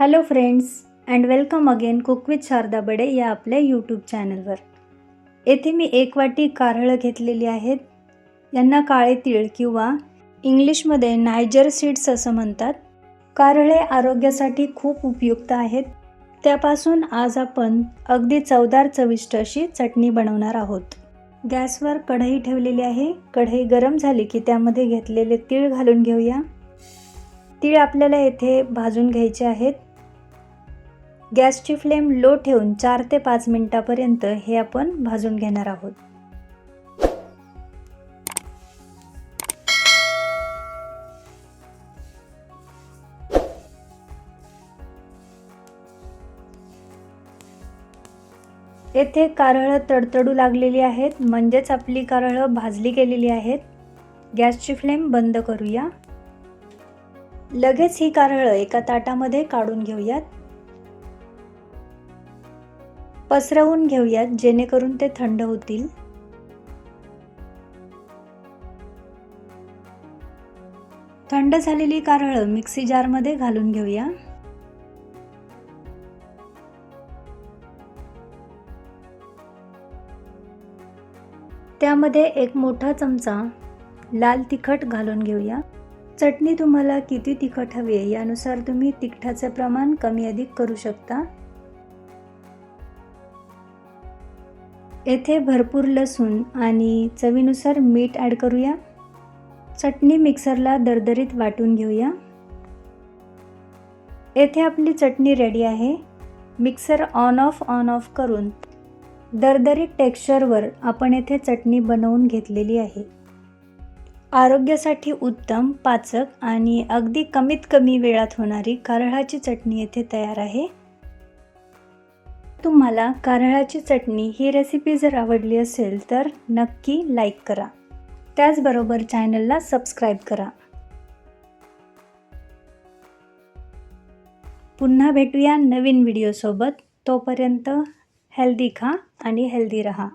Hello friends and welcome again cook with Sharada Bade या आपल्या YouTube चॅनलवर येथे मी एक वाटी कारळं घेतलेली आहेत. यांना काळे तीळ किंवा इंग्लिशमध्ये नायजर सीड्स असं म्हणतात. कारळे आरोग्यासाठी खूप उपयुक्त आहेत. त्यापासून आज आपण अगदी चवदार चविष्ट अशी चटणी बनवणार आहोत. गॅसवर कढई ठेवलेली आहे. कढई गरम झाली की त्यामध्ये घेतलेले तीळ घालून घेऊया. तीळ आपल्याला येथे भाजून घ्यायचे आहेत. गॅसची फ्लेम लो ठेवून चार ते पाच मिनटापर्यंत हे आपण भाजून घेणार आहोत. येथे कारळं तडतडू लागलेली आहेत म्हणजेच आपली कारळं भाजली गेलेली आहेत. गॅसची फ्लेम बंद करूया. लगेच ही कारळं एका ताटामध्ये काढून घेऊयात. पसरवून घेऊयात जेणेकरून ते थंड होतील. थंड झालेली कारळं मिक्सी जारमध्ये घालून घेऊया. त्यामध्ये एक मोठा चमचा लाल तिखट घालून घेऊया. चटणी तुम्हाला किती तिखट हवी आहे यानुसार तुम्ही तिखटाचे प्रमाण कमी अधिक करू शकता. येथे भरपूर लसूण आणि चवीनुसार मीठ ॲड करूया. चटणी मिक्सरला दरदरीत वाटून घेऊया. येथे आपली चटणी रेडी आहे. Mixer on off on off करून दरदरीत टेक्स्चरवर आपण येथे चटणी बनवून घेतलेली आहे. आरोग्यासाठी उत्तम पाचक आणि अगदी कमीत कमी वेळात होणारी कारळाची चटणी येथे तयार आहे. तुम्हाला कारळाची चटणी ही रेसिपी जर आवडली असेल तर नक्की लाईक करा. त्याचबरोबर चॅनलला सबस्क्राईब करा. पुन्हा भेटूया नवीन व्हिडिओसोबत तोपर्यंत हेल्दी खा आणि हेल्दी रहा.